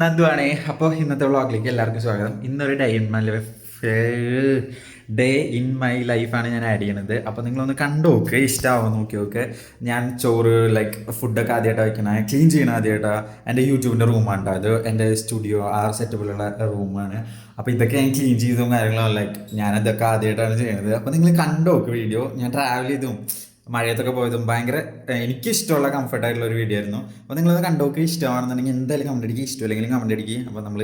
നന്ദുവാണേ അപ്പോൾ ഇന്നത്തെ വ്ളോഗിലേക്ക് എല്ലാവർക്കും സ്വാഗതം. ഇന്നൊരു day in my life day in my ലൈഫാണ് ഞാൻ ആഡ് ചെയ്യണത്. അപ്പോൾ നിങ്ങളൊന്ന് കണ്ടു നോക്ക് ഇഷ്ടമാവും നോക്കി നോക്ക്. ഞാൻ ചോറ് ലൈക്ക് ഫുഡൊക്കെ ആദ്യമായിട്ടാണ് വയ്ക്കണേ ക്ലീൻ ചെയ്യണ ആദ്യമായിട്ടാണ് എന്റെ യൂട്യൂബിന്റെ റൂമാണ് അത് എന്റെ സ്റ്റുഡിയോ ആ സെറ്റപ്പിലുള്ള റൂമാണ് അപ്പോൾ ഇതൊക്കെ ഞാൻ ക്ലീൻ ചെയ്തതും കാര്യങ്ങളും ലൈക്ക് ഞാനതൊക്കെ ആദ്യമായിട്ടാണ് ചെയ്യണത്. അപ്പോൾ നിങ്ങൾ കണ്ടു നോക്ക് വീഡിയോ ഞാൻ ട്രാവൽ ചെയ്തും. മഴയത്തൊക്കെ പോയതും ഭയങ്കര എനിക്ക് ഇഷ്ടമുള്ള കംഫർട്ട് ആയിട്ടുള്ള ഒരു വീഡിയോ ആയിരുന്നു. അപ്പോൾ നിങ്ങളത് കണ്ടോക്ക് ഇഷ്ടമാണെന്നുണ്ടെങ്കിൽ എന്തായാലും കമന്റ് അടിക്കുക ഇഷ്ടമില്ലെങ്കിൽ കമന്റ് അടിക്കുക അപ്പോൾ നമ്മൾ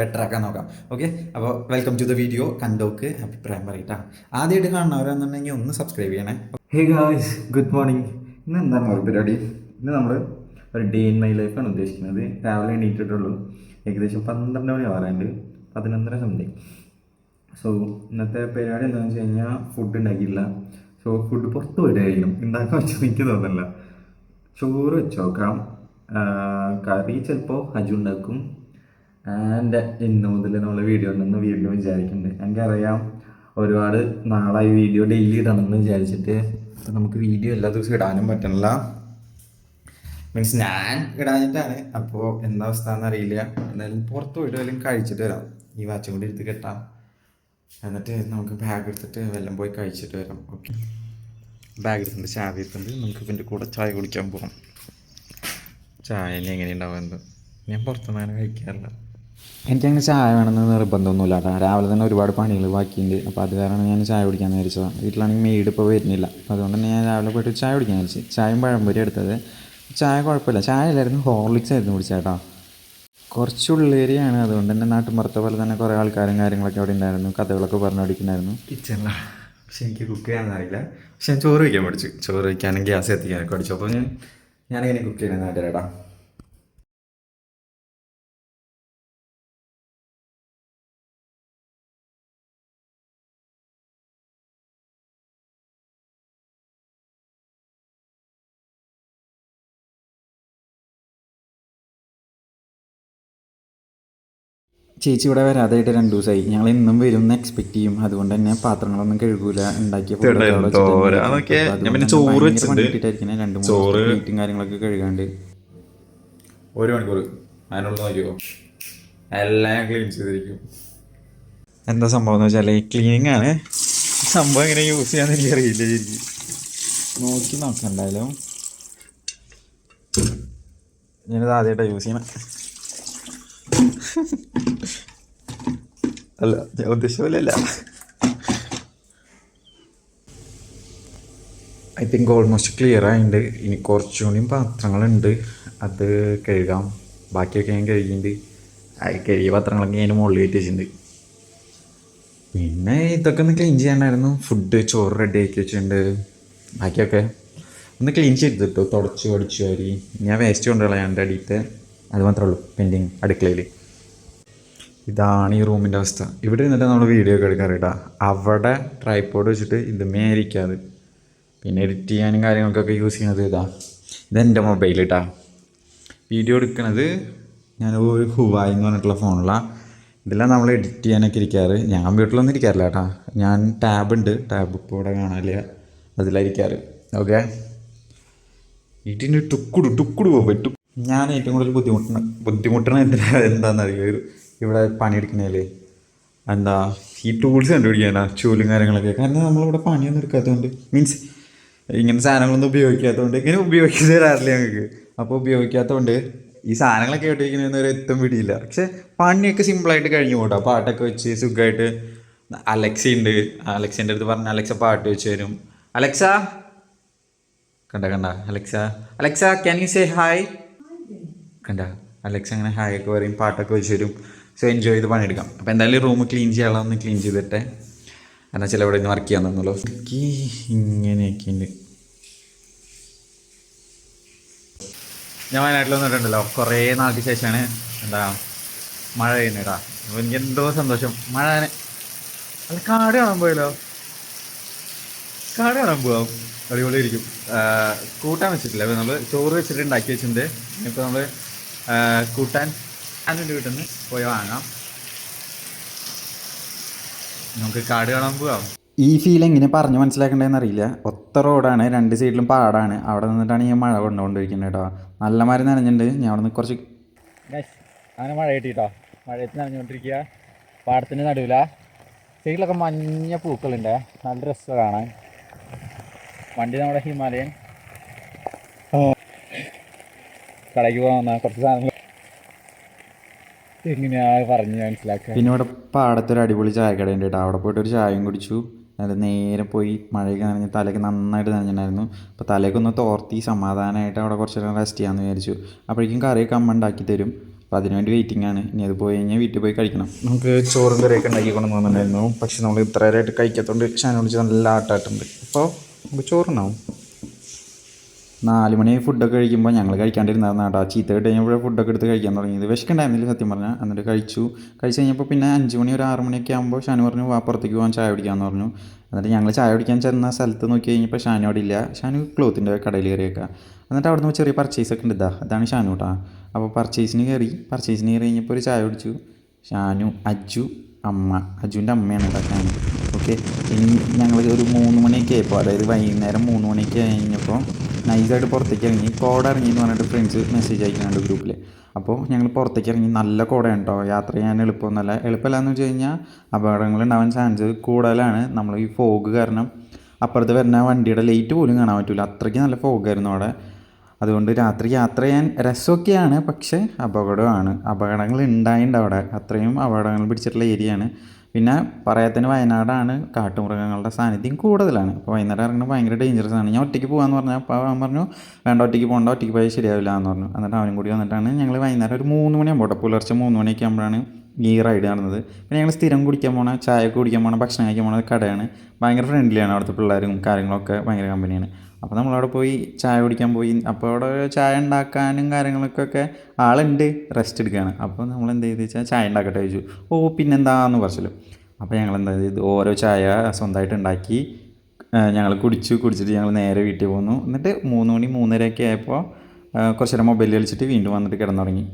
ബെറ്റർ ആക്കാൻ നോക്കാം. ഓക്കെ അപ്പോൾ വെൽക്കം ടു ദ വീഡിയോ കണ്ടോക്ക് അഭിപ്രായം പറയട്ടാ. ആദ്യമായിട്ട് കാണുന്നവരാണെന്നുണ്ടെങ്കിൽ ഒന്ന് സബ്സ്ക്രൈബ് ചെയ്യണേ. ഹേ ഗായ്സ് ഗുഡ് മോർണിംഗ് ഇന്ന് എന്താണ് ഒരു പരിപാടി? ഇന്ന് നമ്മൾ ഒരു ഡേ ഇൻ മൈ ലൈഫാണ് ഉദ്ദേശിക്കുന്നത്. രാവിലെ എണീറ്റിട്ടുള്ളൂ. ഏകദേശം പന്ത്രണ്ട് മണി ആവാറുണ്ട് പതിനൊന്നര സംതിങ് സോ ഇന്നത്തെ പരിപാടി എന്താണെന്ന് വെച്ച് കഴിഞ്ഞാൽ ഫുഡ് ഉണ്ടാക്കിയില്ല സോ ഫുഡ് പുറത്ത് പോയിട്ടായിരിക്കും ഉണ്ടാക്കാൻ വെച്ചാൽ എനിക്ക് തോന്നുന്നില്ല. ചോറ് വെച്ച് നോക്കാം. കറി ചിലപ്പോൾ ഹജു ഉണ്ടാക്കും. ആൻഡ് ഇന്ന് മുതൽ നമ്മൾ വീഡിയോ ഉണ്ടെന്ന് വീണ്ടും വിചാരിക്കുന്നുണ്ട് എനിക്കറിയാം ഒരുപാട് നാളായി വീഡിയോ ഡെയിലി ഇടണമെന്ന് വിചാരിച്ചിട്ട്. നമുക്ക് വീഡിയോ എല്ലാ ദിവസവും ഇടാനും പറ്റണില്ല. മീൻസ് ഞാൻ ഇടാഞ്ഞിട്ടാണ്. അപ്പോൾ എന്താ അവസ്ഥ എന്നറിയില്ല എന്തായാലും പുറത്ത് പോയിട്ട് വല്ലതും കഴിച്ചിട്ട് വരാം. ഈ വാച്ചും കൂടി എടുത്ത് കെട്ടാം. എന്നിട്ട് നമുക്ക് ബാഗ് എടുത്തിട്ട് വല്ലതും പോയി കഴിച്ചിട്ട് വരാം. ഓക്കെ ബാഗ് എടുത്തിട്ട് ചാവി എടുത്തിട്ട് നമുക്ക് ഇതിന്റെ കൂടെ ചായ കുടിക്കാൻ പോകാം ചായ ഇനി എങ്ങനെ ഉണ്ടാവുന്നത് ഞാൻ പുറത്തുനിന്ന് അങ്ങനെ കഴിക്കാറില്ല. എനിക്കങ്ങനെ ചായ വേണമെന്ന് നിർബന്ധമൊന്നുമില്ല കേട്ടോ രാവിലെ തന്നെ ഒരുപാട് പണികൾ ബാക്കിയുണ്ട്. അപ്പോൾ അത് കാരണം ഞാൻ ചായ കുടിക്കാൻ വിചാരിച്ചതാണ്. വീട്ടിലാണെങ്കിൽ മെയ്ഡ് ഇപ്പോൾ വരുന്നില്ല. അപ്പോൾ അതുകൊണ്ട് തന്നെ ഞാൻ രാവിലെ പോയിട്ട് ചായ കുടിക്കാൻ വിചാരിച്ചു. ചായയും പഴംപൊരി എടുത്തത്. ചായ കുഴപ്പമില്ല. ചായ അല്ലായിരുന്നു ഹോർലിക്സ് ആയിരുന്നു കുടിച്ചേട്ടാ. കുറച്ച് ഉള്ളേരിയാണ്. അതുകൊണ്ട് തന്നെ നാട്ടുമ്പുറത്തെ പോലെ തന്നെ കുറേ ആൾക്കാരും കാര്യങ്ങളൊക്കെ അവിടെ ഉണ്ടായിരുന്നു. കഥകളൊക്കെ പറഞ്ഞു കൊടുക്കുന്നുണ്ടായിരുന്നു കിച്ചണിലാണ് പക്ഷെ എനിക്ക് കുക്ക് ചെയ്യാൻ അറിയില്ല. പക്ഷെ ഞാൻ ചോറ് വയ്ക്കാൻ പഠിച്ചു. ചോറ് വയ്ക്കാനും ഗ്യാസ് എത്തിക്കാനൊക്കെ പഠിച്ചു. അപ്പോൾ ഞാൻ ഞാനെങ്ങനെ കുക്ക് ചെയ്യണമെന്ന് ആയിട്ടാ ചേച്ചി ഇവിടെ വരാതായിട്ട് രണ്ടു ദിവസമായി. ഞങ്ങൾ ഇന്നും വരും എന്ന് എക്സ്പെക്ട് ചെയ്യും. അതുകൊണ്ട് തന്നെ പാത്രങ്ങളൊന്നും കഴുകൂല. ഉണ്ടാക്കിയ രണ്ട് മൂന്ന് മീറ്റും കാര്യങ്ങളൊക്കെ കഴുകാണ്ട്. ഒരു മണിക്കൂർ. അതിനുള്ള നോക്കിയോ എല്ലാം ക്ലീൻ ചെയ്തിരിക്കും. എന്താ സംഭവം എന്ന് വെച്ചാൽ ക്ലീനിങ് ആണ്. സംഭവം എങ്ങനെ യൂസ് ചെയ്യാന്ന് എനിക്ക് അറിയില്ല ശരിക്കും. നോക്കി നോക്കാം എന്തായാലും. ഞാനിത് ആദ്യമായിട്ടാണ് യൂസ് ചെയ്യണം. അല്ല ഞാൻ ഉദ്ദേശിച്ച ഐ തിങ്ക് ഓൾമോസ്റ്റ് ക്ലിയർ ആയിട്ടുണ്ട് ഇനി കുറച്ചുകൂടിയും പാത്രങ്ങളുണ്ട്. അത് കഴുകാം. ബാക്കിയൊക്കെ ഞാൻ കഴുകിയിട്ടുണ്ട് കഴുകിയ പാത്രങ്ങളൊക്കെ ഞാൻ മുകളിൽ കയറ്റി വെച്ചിട്ടുണ്ട് പിന്നെ ഇതൊക്കെ ഒന്ന് ക്ലീൻ ചെയ്യാനായിരുന്നു. ഫുഡ് ചോറ് റെഡി ആക്കി വെച്ചിട്ടുണ്ട്. ബാക്കിയൊക്കെ ഒന്ന് ക്ലീൻ ചെയ്തിട്ടു തുടച്ച് പഠിച്ചു വാരി. ഞാൻ വേസ്റ്റ് കൊണ്ടുള്ള എന്റെ അടിയിട്ട് അത് മാത്രമേ ഉള്ളൂ. പെൻഡിങ് അടുക്കളയിൽ ഇതാണ് ഈ റൂമിന്റെ അവസ്ഥ. ഇവിടെ ഇരുന്നിട്ട് നമ്മൾ വീഡിയോ ഒക്കെ എടുക്കാറ് കേട്ടോ. അവിടെ ട്രൈപ്പോഡ് വെച്ചിട്ട് ഇതുമേ ഇരിക്കാതെ. പിന്നെ എഡിറ്റ് ചെയ്യാനും കാര്യങ്ങൾക്കൊക്കെ യൂസ് ചെയ്യണത് ഇതാ. ഇതെന്റെ മൊബൈൽ കേട്ടാ വീഡിയോ എടുക്കണത് ഞാൻ ഒരു ഹുവായി എന്ന് പറഞ്ഞിട്ടുള്ള ഫോണിലാണ് ഇതെല്ലാം നമ്മൾ എഡിറ്റ് ചെയ്യാനൊക്കെ ഇരിക്കാറ്. ഞാൻ വീട്ടിലൊന്നും ഇരിക്കാറില്ല കേട്ടാ. ഞാൻ ടാബ് ഉണ്ട്. ടാബ് ഇപ്പോൾ ഇവിടെ കാണാനില്ല. അതിലായിരിക്കാറ് ഓക്കെ ഇതിന് ടുക്കുടു ടുക്കുടു പോകും ഞാൻ ഏറ്റവും കൂടുതൽ ബുദ്ധിമുട്ടണ ബുദ്ധിമുട്ടണ എന്താണെന്നറിയോ ഇവിടെ പണിയെടുക്കണേൽ എന്താ ഈ ടൂൾസ് കണ്ടുപിടിക്കാനാ ചൂലും കാര്യങ്ങളൊക്കെ. കാരണം നമ്മളിവിടെ പണിയൊന്നും എടുക്കാത്തതുകൊണ്ട് മീൻസ് ഇങ്ങനെ സാധനങ്ങളൊന്നും ഉപയോഗിക്കാത്തതുകൊണ്ട് ഇങ്ങനെ ഉപയോഗിച്ച് തരാറില്ല ഞങ്ങൾക്ക് അപ്പോൾ ഉപയോഗിക്കാത്തതുകൊണ്ട് ഈ സാധനങ്ങളൊക്കെ ഇട്ടിരിക്കുന്നതിന് ഒരു എത്തും പിടിയില്ല. പക്ഷെ പണിയൊക്കെ സിമ്പിളായിട്ട് കഴിഞ്ഞു പോട്ടോ. പാട്ടൊക്കെ വെച്ച് സുഖമായിട്ട് അലക്സ ഉണ്ട് അലക്സിന്റെ അടുത്ത് പറഞ്ഞ അലക്സ പാട്ട് വെച്ച് തരും. അലക്സ? കണ്ട കണ്ട. Alexa. Alexa can you say hi കണ്ട. അലക്സ അങ്ങനെ ഹായ് ഒക്കെ പറയും പാട്ടൊക്കെ വെച്ച് തരും. സോ എൻജോയ് ചെയ്ത് പണിയെടുക്കാം. അപ്പോൾ എന്തായാലും റൂം ക്ലീൻ ചെയ്യാനുള്ള ക്ലീൻ ചെയ്തിട്ടെ. എന്നാൽ ചില ഇവിടെ നിന്ന് വർക്ക് ചെയ്യാൻ തന്നല്ലോ. എനിക്ക് ഇങ്ങനെയൊക്കെ ഉണ്ട്. ഞാൻ വയനാട്ടിൽ വന്നിട്ടുണ്ടല്ലോ കുറേ നാൾക്ക് ശേഷമാണ് എന്താ മഴ പെയ്യുന്നേടാ. അപ്പോൾ എനിക്ക് എന്തോ സന്തോഷം. മഴ അത് കാട് കാണാൻ പോയല്ലോ. കാട് കാണാൻ പോവാം. അടിപൊളി ഇരിക്കും കൂട്ടാൻ വെച്ചിട്ടില്ല. നമ്മൾ ചോറ് വെച്ചിട്ട് ഉണ്ടാക്കി വെച്ചിട്ടുണ്ട്. ഇപ്പോൾ നമ്മൾ കൂട്ടാൻ അതിന്റെ വീട്ടിൽ നിന്ന് പോയി വാങ്ങാം. നമുക്ക് കാട് കാണാൻ പോവാം. ഈ ഫീൽ എങ്ങനെ പറഞ്ഞു മനസ്സിലാക്കണ്ടേന്ന് അറിയില്ല. ഒത്ത റോഡാണ് രണ്ട് സൈഡിലും പാടാണ്. അവിടെ നിന്നിട്ടാണ് ഞാൻ മഴ കൊണ്ടുകൊണ്ടിരിക്കുന്നത് കേട്ടോ. നല്ല മരം നനഞ്ഞിട്ടുണ്ട് ഞാൻ അവിടെ നിന്ന് കുറച്ച് അങ്ങനെ മഴ കിട്ടിട്ടോ? മഴയത്ത് നനഞ്ഞുകൊണ്ടിരിക്കുക പാടത്തിന്റെ നടുവില. സൈഡിലൊക്കെ മഞ്ഞ പൂക്കളുണ്ട്. നല്ല രസമാണ് കാണാൻ. വണ്ടി നമ്മുടെ ഹിമാലയൻ. കടയ്ക്ക് പോകുന്ന കുറച്ച് സാധനങ്ങൾ എങ്ങനെയാ പറഞ്ഞ് മനസ്സിലാക്കുക? പിന്നെ ഇവിടെ പാടത്തൊരു അടിപൊളി ചായ കട കേട്ടോ. അവിടെ പോയിട്ട് ഒരു ചായയും കുടിച്ചു. അത് നേരെ പോയി മഴയൊക്കെ നനഞ്ഞ് തലയ്ക്ക് നന്നായിട്ട് നനഞ്ഞിട്ടുണ്ടായിരുന്നു. അപ്പോൾ തലയ്ക്ക് ഒന്ന് തോർത്തി സമാധാനമായിട്ട് അവിടെ കുറച്ച് നേരം റെസ്റ്റ് ചെയ്യാമെന്ന് വിചാരിച്ചു. അപ്പോഴേക്കും കറിയൊക്കെ അമ്മ ഉണ്ടാക്കി തരും. അപ്പോൾ അതിനുവേണ്ടി വെയിറ്റിംഗ് ആണ്. ഇനി അത് പോയി കഴിഞ്ഞാൽ വീട്ടിൽ പോയി കഴിക്കണം. നമുക്ക് ചോറും കറിയൊക്കെ ഉണ്ടാക്കി കൊണ്ടുവന്നിട്ടുണ്ടായിരുന്നു പക്ഷേ നമ്മൾ ഇത്ര നേരമായിട്ട് കഴിക്കാത്തതുകൊണ്ട് ഷാനോട് വിളിച്ച് നല്ല ആട്ടാട്ടുണ്ട്. അപ്പോൾ നമുക്ക് ചോറുണ്ടാവും നാല് മണി ഫുഡൊക്കെ കഴിക്കുമ്പോൾ ഞങ്ങൾ കഴിക്കാണ്ടിരുന്നതാണ് കേട്ടോ. ചീത്ത കിട്ടി കഴിഞ്ഞപ്പോൾ ഫുഡൊക്കെ എടുത്ത് കഴിക്കാൻ തുടങ്ങിയത് വിശക്കുണ്ടായിരുന്നില്ല സത്യം പറഞ്ഞാൽ എന്നിട്ട് കഴിച്ചു. കഴിച്ചു കഴിഞ്ഞപ്പോൾ പിന്നെ അഞ്ച് മണി ഒരു ആറ് മണിയൊക്കെ ആകുമ്പോൾ ഷാനു പറഞ്ഞു വാ പുറത്തേക്ക് പോകാൻ ചായ കുടിക്കാമെന്ന് പറഞ്ഞു. എന്നിട്ട് ഞങ്ങൾ ചായ കുടിക്കാൻ ചെന്ന സ്ഥലത്ത് നോക്കി കഴിഞ്ഞപ്പോൾ ഷാനു അവിടെ ഇല്ല. ഷാനു ക്ലോത്തിന്റെ കടയിൽ കയറിയേക്കാം. എന്നിട്ട് അവിടെ നിന്ന് ചെറിയ പർച്ചേസ് ഒക്കെ ഉണ്ട് ഇതാ. അതാണ് ഷാനു കേട്ടോ അപ്പോൾ പർച്ചേസിന് കയറി. പർച്ചേസിന് കയറി കഴിഞ്ഞപ്പോൾ ഒരു ചായ കുടിച്ചു. ഷാനു അജു അമ്മ. അജുവിന്റെ അമ്മയാണ് കേട്ടോ ഷാനു. ഓക്കെ ഇനി ഞങ്ങൾ ഒരു മൂന്ന് മണിയൊക്കെ ആയപ്പോൾ അതായത് വൈകുന്നേരം മൂന്ന് മണിയൊക്കെ കഴിഞ്ഞപ്പോൾ നൈസായിട്ട് പുറത്തേക്ക് ഇറങ്ങി കോട ഇറങ്ങി എന്ന് പറഞ്ഞിട്ട് ഫ്രണ്ട്സ് മെസ്സേജ് അയക്കുന്നുണ്ട് ഗ്രൂപ്പിൽ അപ്പോൾ ഞങ്ങൾ പുറത്തേക്ക് ഇറങ്ങി നല്ല കോടയാണ് കേട്ടോ യാത്ര ചെയ്യാൻ എളുപ്പമൊന്നുമല്ല എളുപ്പമല്ല എന്ന് വെച്ച് കഴിഞ്ഞാൽ അപകടങ്ങൾ ഉണ്ടാവാൻ ചാൻസ് കൂടുതലാണ്. നമ്മൾ ഈ ഫോഗ് കാരണം അപ്പുറത്ത് വരുന്ന വണ്ടിയുടെ ലൈറ്റ് പോലും കാണാൻ പറ്റില്ല അത്രയ്ക്ക് നല്ല ഫോഗായിരുന്നു അവിടെ. അതുകൊണ്ട് രാത്രി യാത്ര ചെയ്യാൻ രസമൊക്കെയാണ് പക്ഷേ അപകടമാണ്. അപകടങ്ങൾ ഉണ്ടായിട്ടുണ്ട് അവിടെ. അത്രയും അപകടങ്ങൾ പിടിച്ചിട്ടുള്ള ഏരിയയാണ് പിന്നെ പറയാത്തതിന് വയനാടാണ് കാട്ടുമൃഗങ്ങളുടെ സാന്നിധ്യം കൂടുതലാണ്. അപ്പോൾ വൈകുന്നേരം ഇറങ്ങുന്നത് ഭയങ്കര ഡേഞ്ചറസ് ആണ്. ഞാൻ ഒറ്റയ്ക്ക് പോകാമെന്ന് പറഞ്ഞാൽ അപ്പോൾ അവൻ പറഞ്ഞു വേണ്ട ഒറ്റയ്ക്ക് പോകണ്ട ഒറ്റയ്ക്ക് പോയാൽ ശരിയാവില്ല എന്ന് പറഞ്ഞു. എന്നിട്ട് അവനും കൂടി വന്നിട്ടാണ് ഞങ്ങൾ വൈകുന്നേരം ഒരു മൂന്ന് മണിയാകുമ്പോൾ പുലർച്ചെ മൂന്ന് മണിയൊക്കെ ആകുമ്പോഴാണ് ഈ റൈഡ് നടന്നത് പിന്നെ ഞങ്ങൾ സ്ഥിരം കുടിക്കാൻ പോണ ചായ കുടിക്കാൻ പോണ ഭക്ഷണം കഴിക്കാൻ പോണ കടയാണ്. ഭയങ്കര ഫ്രണ്ട്ലിയാണ് അവിടുത്തെ പിള്ളേരും കാര്യങ്ങളൊക്കെ ഭയങ്കര കമ്പനിയാണ് അപ്പോൾ നമ്മളവിടെ പോയി ചായ കുടിക്കാൻ പോയി. അപ്പോൾ അവിടെ ചായ ഉണ്ടാക്കാനും കാര്യങ്ങൾക്കൊക്കെ ആളുണ്ട്. റെസ്റ്റ് എടുക്കുകയാണ് അപ്പോൾ നമ്മൾ എന്ത് ചെയ്ത് വെച്ചാൽ ചായ ഉണ്ടാക്കട്ടെ ചോദിച്ചു. ഓ പിന്നെന്താന്ന് പറച്ചല്ലോ അപ്പോൾ ഞങ്ങൾ എന്താ ചെയ്ത്? ഓരോ ചായ സ്വന്തമായിട്ട് ഉണ്ടാക്കി ഞങ്ങൾ കുടിച്ചു. കുടിച്ചിട്ട് ഞങ്ങൾ നേരെ വീട്ടിൽ പോന്നു. എന്നിട്ട് മൂന്ന് മണി മൂന്നരയൊക്കെ ആയപ്പോൾ കുറച്ച് നേരം മൊബൈൽ കളിച്ചിട്ട് വീണ്ടും വന്നിട്ട് കിടന്നുറങ്ങി.